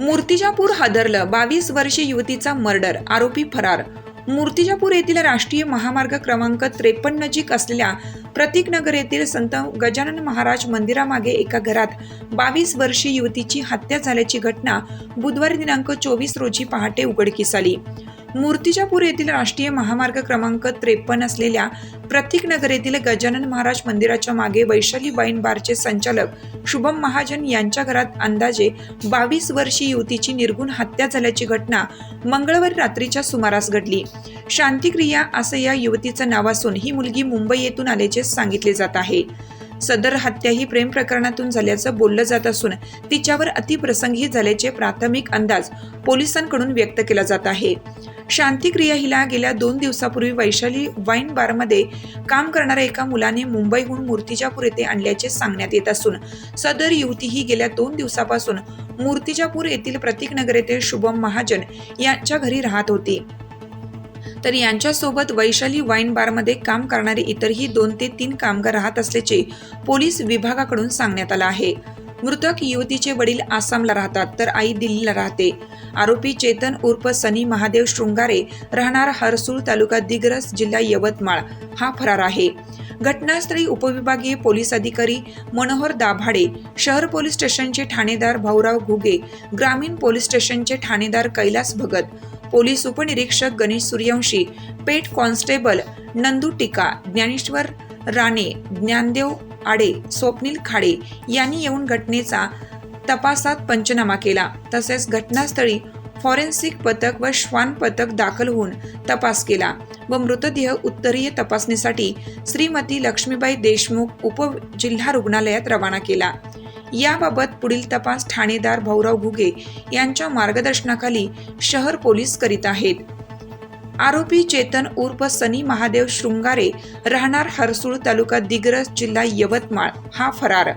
मूर्तिजापूर हादरलं बावीस वर्षीय युवतीचा मर्डर आरोपी फरार. मूर्तिजापूर येथील राष्ट्रीय महामार्ग क्रमांक त्रेपन्न नजीक असलेल्या प्रतीकनगर येथील संत गजानन महाराज मंदिरामागे एका घरात बावीस वर्षीय युवतीची हत्या झाल्याची घटना बुधवारी दिनांक चोवीस रोजी पहाटे उघडकीस आली. मूर्तिजापूर येथील राष्ट्रीय महामार्ग क्रमांक त्रेपन्न असलेल्या प्रतीकनगर येथील गजानन महाराज मंदिराच्या मागे वैशाली वाईन बारचे संचालक शुभम महाजन यांच्या घरात अंदाजे बावीस वर्षीय युवतीची निर्गुण हत्या झाल्याची घटना मंगळवारी रात्रीच्या सुमारास घडली. शांतिक्रिया असं या युवतीचं नाव असून ही मुलगी मुंबई येथून आल्याचे सांगितले जात आहे. सदर हत्या ही प्रेम प्रकरणातून झाल्याचं बोललं जात असून तिच्यावर अतिप्रसंगी झाल्याचे प्राथमिक अंदाज पोलिसांकडून व्यक्त केला जात आहे. शांतिक्रिया हिला गेल्या दोन दिवसापूर्वी वैशाली वाईन बारमध्ये काम करणाऱ्या एका मुलाने मुंबईहून मूर्तिजापूर येथे आणल्याचे सांगण्यात येत असून सदर युवती ही गेल्या दोन दिवसापासून मूर्तिजापूर येथील प्रतीकनगर येथे शुभम महाजन यांच्या घरी राहत होती. तर यांच्यासोबत वैशाली वाईन बारमध्ये काम करणारे इतरही दोन ते तीन कामगार राहत असल्याचे पोलीस विभागाकडून सांगण्यात आलं आहे. मृतक युवतीचे वडील आसामला राहतात तर आई दिल्लीला राहते. आरोपी चेतन उर्फ सनी महादेव शृंगारे राहणार हरसूळ तालुका दिग्रस जिल्हा यवतमाळ. हा फरार आहे. घटनास्थळी उपविभागीय पोलीस अधिकारी मनोहर दाभाडे शहर पोलीस स्टेशनचे ठाणेदार भाऊराव घुगे ग्रामीण पोलीस स्टेशनचे ठाणेदार कैलास भगत पोलीस उपनिरीक्षक गणेश सूर्यवंशी पेट कॉन्स्टेबल नंदू टिका ज्ञानेश्वर राणे ज्ञानदेव आडे स्वप्नील खाडे यांनी येऊन घटनेचा तपासात पंचनामा केला. तसेच घटनास्थळी फॉरेन्सिक पथक व श्वान पथक दाखल होऊन तपास केला व मृतदेह उत्तरीय तपासणीसाठी श्रीमती लक्ष्मीबाई देशमुख उपजिल्हा रुग्णालयात रवाना केला. याबाबत पुढील तपास ठाणेदार भाऊराव घुगे यांच्या मार्गदर्शनाखाली शहर पोलीस करीत आहेत. आरोपी चेतन उर्फ सनी महादेव शृंगारे राहणार हरसूळ तालुका दिग्रस जिल्हा यवतमाळ. हा फरार